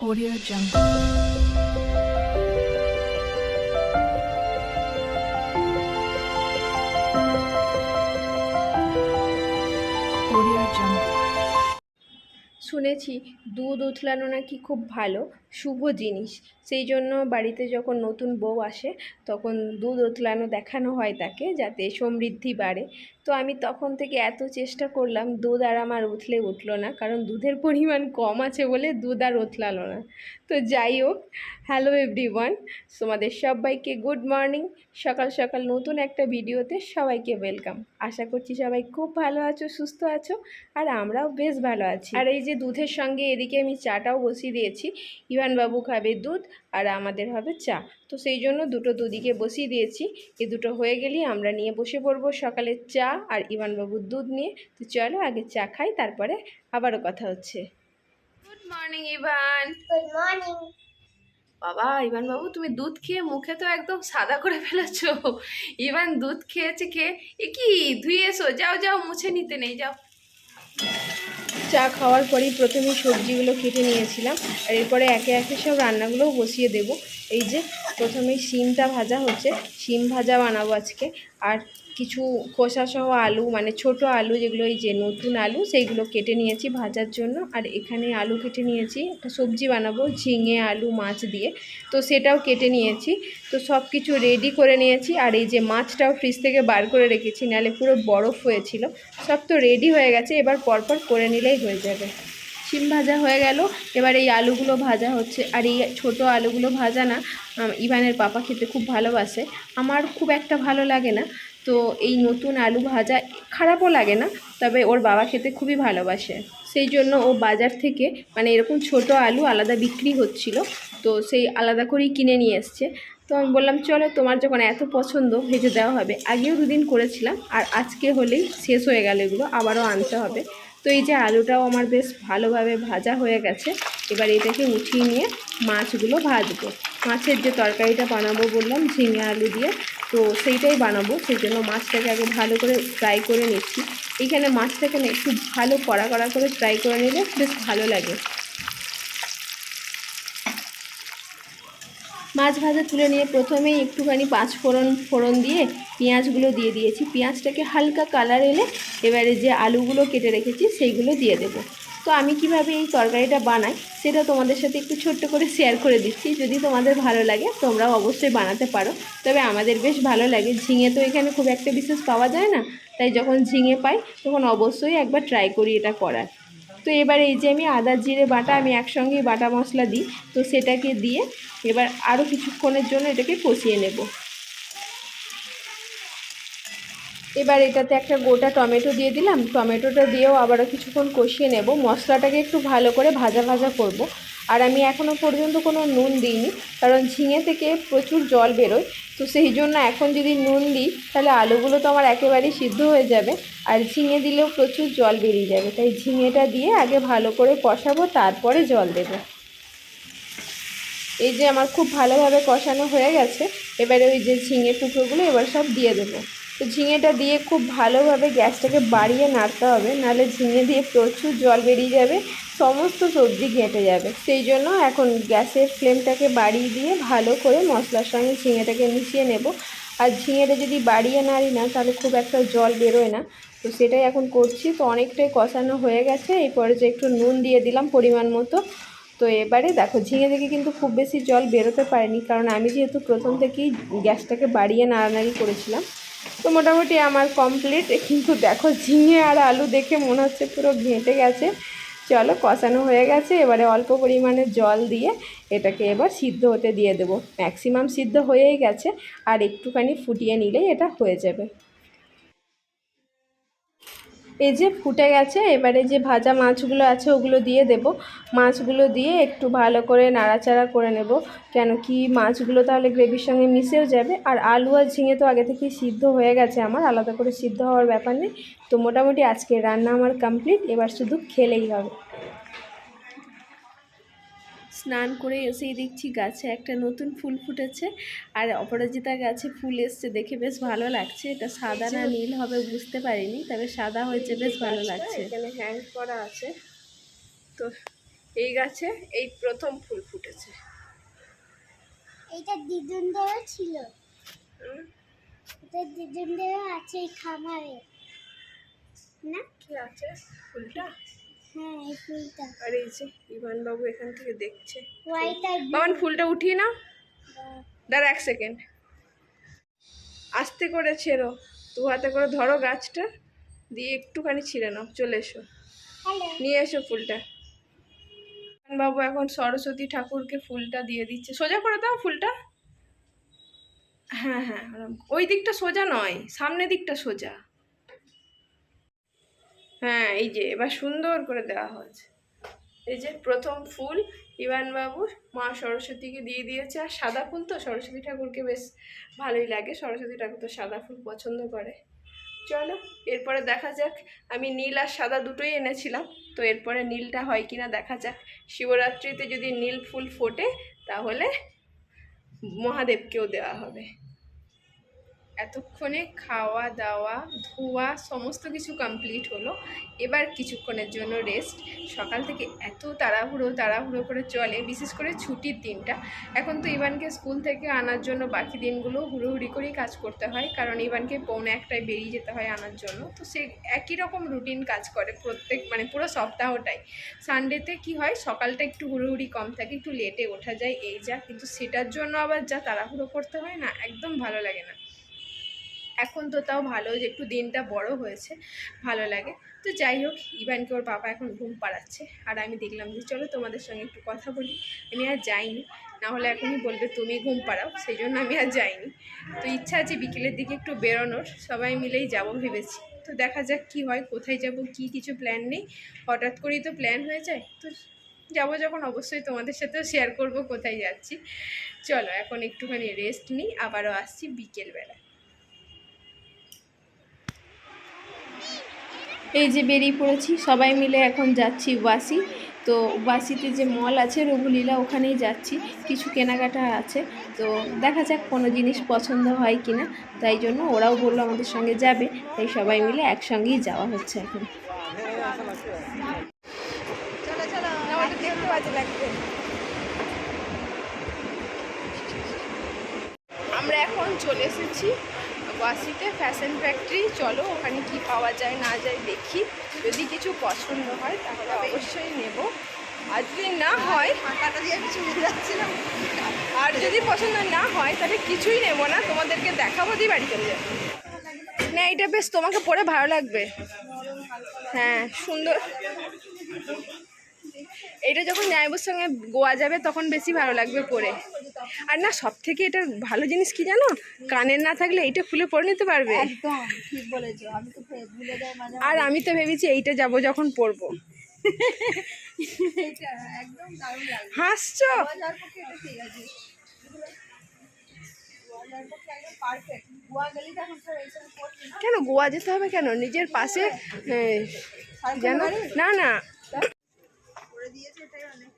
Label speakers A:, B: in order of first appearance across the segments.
A: Audio Jungle.
B: শুনেছি দুধ উথলানো নাকি খুব ভালো শুভ জিনিস। সেই জন্য বাড়িতে যখন নতুন বউ আসে, তখন দুধ উতলানো দেখানো হয় তাকে যাতে সমৃদ্ধি বাড়ে। তো আমি তখন থেকে এত চেষ্টা করলাম, দুধ আর আমার উতলে উঠল না, কারণ দুধের পরিমাণ কম আছে বলে দুধ আর উতলালো না। তো যাই হোক হ্যালো এভরিওয়ান তোমাদের সবাইকে গুড মর্নিং সকাল সকাল নতুন একটা ভিডিওতে সবাইকে ওয়েলকাম আশা করছি সবাই খুব ভালো আছো, সুস্থ আছো, আর আমরাও বেশ ভালো আছি। আর এই যে দুধের সঙ্গে এদিকে আমি চাটাও বসিয়ে দিয়েছি। ইভানবাবু খাবে দুধ আর আমাদের হবে চা। তো সেই জন্য দুটো দুদিকে বসিয়ে দিয়েছি। এই দুটো হয়ে গেলেই আমরা নিয়ে বসে পড়ব সকালে চা আর ইভানবাবুর দুধ নিয়ে। তো চলো আগে চা খাই তারপরে আবারও কথা হচ্ছে। Good morning Ivan
C: good morning
B: বাবা ইভান বাবু তুমি দুধ খেয়ে মুখে তো একদম সাদা করে ফেলেছো। ইভান দুধ খেয়েছে খেয়ে এ কি ধুয়ে এসো যাও যাও মুছে নিতে নেই যাও। চা খাওয়ার পরেই প্রথমে সবজিগুলো কেটে নিয়েছিলাম, আর এরপরে একে একে সব রান্নাগুলোও বসিয়ে দেব। এই যে, প্রথমে শিমটা ভাজা হচ্ছে, শিম ভাজা বানাবো আজকে, আর কিছু খোসা সহ আলু মানে ছোট আলু যেগুলো, এই যে নতুন আলু, সেইগুলো কেটে নিয়েছি ভাজার জন্য। আর এখানে আলু কেটে নিয়েছি, একটা সবজি বানাবো, ঝিঙে আলু মাছ দিয়ে। তো সেটাও কেটে নিয়েছি। তো সব কিছু রেডি করে নিয়েছি। আর এই যে মাছটাও ফ্রিজ থেকে বার করে রেখেছি, নাহলে পুরো বরফ হয়েছিল। সব তো রেডি হয়ে গেছে, এবার পরপর করে নিলেই হয়ে যাবে। শিম ভাজা হয়ে গেল, এবার এই আলুগুলো ভাজা হচ্ছে। আর এই ছোট আলুগুলো ভাজা না ইভানের পাপা খেতে খুব ভালোবাসে। আমার খুব একটা ভালো লাগে না। তো এই নতুন আলু ভাজা খারাপও লাগে না, তবে ওর বাবা খেতে খুবই ভালোবাসে। সেই জন্য ও বাজার থেকে মানে এরকম ছোট আলু আলাদা বিক্রি হচ্ছিল, তো সেই আলাদা করেই কিনে নিয়ে এসছে। তো আমি বললাম, চলো, তোমার যখন এত পছন্দ, ভেজে দেওয়া হবে। আগেও দুদিন করেছিলাম, আর আজকে হলেই শেষ হয়ে গেল এগুলো, আবারও আনতে হবে। তো এই যে আলুটাও আমার বেশ ভালোভাবে ভাজা হয়ে গেছে, এবার এটাকে উঠিয়ে নিয়ে মাছগুলো ভাজবো। মাছের যে তরকারিটা বানাবো বললাম, ঝিঙে আলু দিয়ে তো সেইটাই বানাবো সেই জন্য মাছটাকে আগে ভালো করে ফ্রাই করে নিচ্ছি। এখানে মাছটাকে না একটু ভালো কড়া কড়া করে ফ্রাই করে নিলে বেশ ভালো লাগে। মাছ ভাজা তুলে নিয়ে প্রথমেই একটুখানি পাঁচ ফোড়ন ফোড়ন দিয়ে পেঁয়াজগুলো দিয়ে দিয়েছি। পেঁয়াজটাকে হালকা কালার এলে এবারে যে আলুগুলো কেটে রেখেছি, সেইগুলো দিয়ে দেবো। তো আমি কীভাবে এই তরকারিটা বানাই সেটা তোমাদের সাথে একটু ছোট্ট করে শেয়ার করে দিচ্ছি। যদি তোমাদের ভালো লাগে, তোমরাও অবশ্যই বানাতে পারো। তবে আমাদের বেশ ভালো লাগে। ঝিঙে তো এখানে খুব একটা বিশেষ পাওয়া যায় না, তাই যখন ঝিঙে পাই, তখন অবশ্যই একবার ট্রাই করি এটা করার। তো এবার এই যে আমি আদা, জিরে, বাটা, আমি একসঙ্গেই বাটা মশলা দিই, তো সেটাকে দিয়ে এবার আরও কিছুক্ষণের জন্য এটাকে কষিয়ে নেব। এবার এটাতে একটা গোটা টমেটো দিয়ে দিলাম। টমেটোটা দিয়েও আবারও কিছুক্ষণ কষিয়ে নেব। মশলাটাকে একটু ভালো করে ভাজা ভাজা করব। আর আমি এখনও পর্যন্ত কোনো নুন দিইনি, কারণ ঝিঙে থেকে প্রচুর জল বেরোয়। তো সেই জন্য এখন যদি নুন দিই, তাহলে আলুগুলো তো আমার একেবারেই সিদ্ধ হয়ে যাবে। আর ঝিঙে দিলেও প্রচুর জল বেরিয়ে যাবে। তাই ঝিঙেটা দিয়ে আগে ভালো করে কষাবো, তারপরে জল দেবো। এই যে আমার খুব ভালোভাবে কষানো হয়ে গেছে। এবারে ওই যে ঝিঙে টুকরোগুলো এবার সব দিয়ে দেবো। তো ঝিঙেটা দিয়ে খুব ভালোভাবে গ্যাসটাকে বাড়িয়ে নাড়তে হবে। নাহলে ঝিঙে দিয়ে প্রচুর জল বেরিয়ে যাবে, সমস্ত সবজি ঘেঁটে যাবে। সেই জন্য এখন গ্যাসের ফ্লেমটাকে বাড়িয়ে দিয়ে ভালো করে মশলার সঙ্গে ঝিঙেটাকে মিশিয়ে নেব। আর ঝিঙেটা যদি বাড়িয়ে নাড়ি না, তাহলে খুব একটা জল বেরোয় না। তো সেটাই এখন করছি। তো অনেকটাই কষানো হয়ে গেছে। এই যে একটু নুন দিয়ে দিলাম পরিমাণ মতো। তো এবারে দেখো, ঝিঙে থেকে কিন্তু খুব বেশি জল বেরোতে পারেনি। কারণ আমি যেহেতু প্রথম থেকেই গ্যাসটাকে বাড়িয়ে নাড়ানাড়ি করেছিলাম তো মোটামুটি আমার কমপ্লিট কিন্তু দেখো ঝিঙে আর আলু দেখে মনে হচ্ছে পুরো ঘেঁটে গেছে। চলো কষানো হয়ে গেছে, এবারে অল্প পরিমাণে জল দিয়ে এটাকে এবার সিদ্ধ হতে দিয়ে দেবো। ম্যাক্সিমাম সিদ্ধ হয়েই গেছে, আর একটুখানি ফুটিয়ে নিলেই এটা হয়ে যাবে। এই যে ফুটে গেছে, এবারে যে ভাজা মাছগুলো আছে ওগুলো দিয়ে দেব। মাছগুলো দিয়ে একটু ভালো করে নাড়াচাড়া করে নেব, কেন কি মাছগুলো তাহলে গ্রেভির সঙ্গে মিশেও যাবে। আর আলু আর ঝিঙে তো আগে থেকেই সিদ্ধ হয়ে গেছে আমার, আলাদা করে সিদ্ধ হওয়ার ব্যাপার নেই। তো মোটামুটি আজকে রান্না আমার কমপ্লিট এবার শুধু খেলেই হবে। স্নান করে এসেই দেখছি গাছে একটা নতুন ফুল ফুটেছে আর অপরাজিতা গাছে ফুল এসছে দেখে বেশ ভালো লাগছে। এটা সাদা না নীল হবে বুঝতে পারিনি তবে সাদা হয়েছে বেশ ভালো লাগছে। এখানে হ্যাং করা আছে। তো এই গাছে এই প্রথম ফুল ফুটেছে।
C: এটা দিদুন দেওয়া ছিল এটা দিদুন দেওয়া আছে এই খামারে। না?
B: কি আছে? ফুলটা?
C: হ্যাঁ এই ফুলটা।
B: আর এই যে ইভান বাবু এখান থেকে দেখছে। বাবান ফুলটা উঠিয়ে নাও। দাঁড়া এক সেকেন্ড আস্তে করে ছেড়ো। দু হাতে করে ধরো গাছটা দিয়ে একটুখানি ছিঁড়ে নাও। চলে এসো। নিয়ে এসো ফুলটা। বাবু এখন সরস্বতী ঠাকুরকে ফুলটা দিয়ে দিচ্ছে। সোজা করে দাও ফুলটা। হ্যাঁ হ্যাঁ। ওই দিকটা সোজা নয় সামনের দিকটা সোজা। হ্যাঁ এই যে, এবার সুন্দর করে দেওয়া হয়েছে। এই যে, প্রথম ফুল ইভান বাবু মা সরস্বতীকে দিয়ে দিয়েছে। আর সাদা ফুল তো সরস্বতী ঠাকুরকে বেশ ভালোই লাগে। সরস্বতী ঠাকুর তো সাদা ফুল পছন্দ করে। চলো, এরপরে দেখা যাক। আমি নীল আর সাদা দুটোই এনেছিলাম। তো এরপরে নীলটা হয় কিনা দেখা যাক। শিবরাত্রিতে যদি নীল ফুল ফোটে, তাহলে মহাদেবকেও দেওয়া হবে। এতক্ষণে খাওয়া, দাওয়া, ধোয়া, সমস্ত কিছু কমপ্লিট হলো। এবার কিছুক্ষণের জন্য রেস্ট সকাল থেকে এত তাড়াহুড়ো তাড়াহুড়ো করে চলে, বিশেষ করে ছুটির দিনটা। এখন তো ইভানকে স্কুল থেকে আনার জন্য বাকি দিনগুলো হুড়োহুড়ি করেই কাজ করতে হয়। কারণ ইভানকে পৌনে একটায় বেরিয়ে যেতে হয় আনার জন্য। তো সে একই রকম রুটিন কাজ করে প্রত্যেক মানে পুরো সপ্তাহটাই। সানডেতে কি হয়, সকালটা একটু হুড়োহুড়ি কম থাকে, একটু লেটে ওঠা যায়, এই যা। কিন্তু সেটার জন্য আবার যা তাড়াহুড়ো করতে হয় না, একদম ভালো লাগে না। এখন তো তাও ভালো যে একটু দিনটা বড় হয়েছে, ভালো লাগে। তো যাই হোক, ইভানকে ওর বাবা এখন ঘুম পাড়াচ্ছে। আর আমি দেখলাম যে চলো তোমাদের সঙ্গে একটু কথা বলি। আমি আর যাইনি। না হলে এখনই বলবে তুমি ঘুম পাড়াও, সেই জন্য আমি আর যাইনি। তো ইচ্ছা আছে বিকেলের দিকে একটু বেরোনোর, সবাই মিলেই যাব ভেবেছি। তো দেখা যাক কি হয়, কোথায় যাব, কি কিছু প্ল্যান নেই। হঠাৎ করেই তো প্ল্যান হয়ে যায়। তো যাব যখন, অবশ্যই তোমাদের সাথেও শেয়ার করব কোথায় যাচ্ছি। চলো, এখন একটুখানি রেস্ট নিই, আবারও আসছি বিকেলবেলা এই যে বেরিয়ে পড়েছি, সবাই মিলে এখন যাচ্ছি বাসি তো বাসিতে যে মল আছে, রঘুলীলা, ওখানেই যাচ্ছি। কিছু কেনাকাটা আছে। তো দেখা যাক কোনো জিনিস পছন্দ হয় কি না তাই জন্য ওরাও বলল আমাদের সঙ্গে যাবে। তাই সবাই মিলে একসঙ্গেই যাওয়া হচ্ছে এখন। আমরা এখন চলে এসেছি ওয়াসিতে ফ্যাশন ফ্যাক্টরি। চলো ওখানে কি পাওয়া যায়, না যায় দেখি। যদি কিছু পছন্দ হয় তাহলে অবশ্যই নেব। আর যদি না হয়, আর যদি পছন্দ না হয় তাহলে কিছুই নেব না। তোমাদেরকে দেখাবো, দিয়ে বাড়ি চলে না, এটা বেশ তোমাকে পরে ভালো লাগবে। হ্যাঁ সুন্দর। এটা যখন ন্যায়বুর সঙ্গে গোয়া যাবে, তখন বেশি ভালো লাগবে পরে। আর না সব থেকে এটা ভালো জিনিস কি জানো? কানের না থাকলে এইটা খুলে পরে নিতে পারবে।
C: মানে
B: আর আমি তো ভেবেছি এইটা যাব যখন পরবো।
C: লাগে।
B: হাসছো? কেন গোয়া যেতে হবে কেন? নিজের পাশে যেন না না।
C: করে দিয়েছে এটাই অনেক।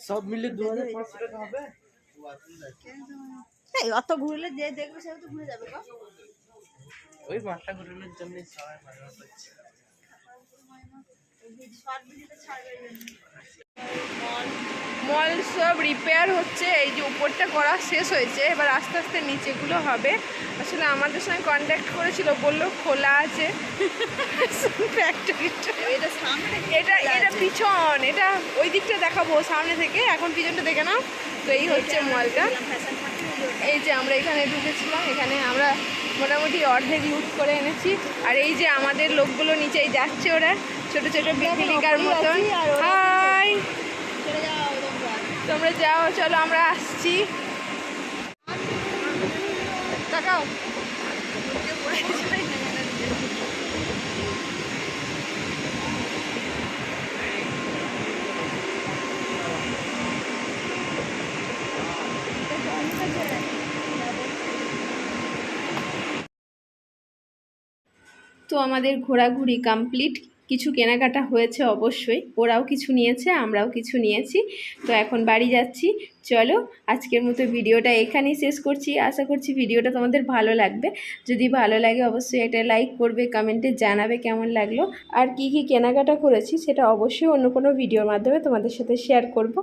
D: সব মিলে দু হাজার পাঁচশো টাকা হবে?
C: এই অত ঘুরলে যে দেখবে সেও তো ঘুরে যাবে
D: ওই মাঠটা ঘুরানোর জন্য সবাই মাঝে করছে।
B: মল। সব রিপেয়ার হচ্ছে এই যে উপরটা করা শেষ হয়েছে এবার আস্তে আস্তে নিচেগুলো হবে। আসলে আমাদের সঙ্গে কন্ট্যাক্ট করেছিল বলল খোলা আছে। ফ্যাক্টরিটা
C: এটা
B: এটা পিছন এটা ওই দিকটা দেখাবো সামনে থেকে এখন পিছনটা দেখে নাও। তো এই হচ্ছে মলটা। এই যে আমরা এখানে ঢুকেছিলাম এখানে আমরা মোটামুটি অর্ধেক লুট করে এনেছি। আর এই যে আমাদের লোকগুলো নিচেই যাচ্ছে ওরা ছোট ছোট পিকনিকার মতন। হাই তোমরা যাও চলো আমরা আসছি। তাকাও। তো আমাদের ঘোরাঘুরি কমপ্লিট কিছু কেনাকাটা হয়েছে অবশ্যই। ওরাও কিছু নিয়েছে, আমরাও কিছু নিয়েছি। তো এখন বাড়ি যাচ্ছি। চলো, আজকের মতো ভিডিওটা এখানেই শেষ করছি। আশা করছি ভিডিওটা তোমাদের ভালো লাগবে। যদি ভালো লাগে অবশ্যই একটা লাইক করবে, কমেন্টে জানাবে কেমন লাগল। আর কি কি কেনাকাটা করেছি সেটা অবশ্যই অন্য কোনো ভিডিওর মাধ্যমে তোমাদের সাথে শেয়ার করব।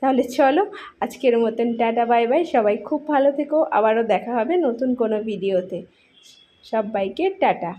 B: তাহলে চলো, আজকের মতন টাটা বাই বাই সবাই খুব ভালো থেকো। আবারও দেখা হবে নতুন কোনো ভিডিওতে। সবাইকে টাটা।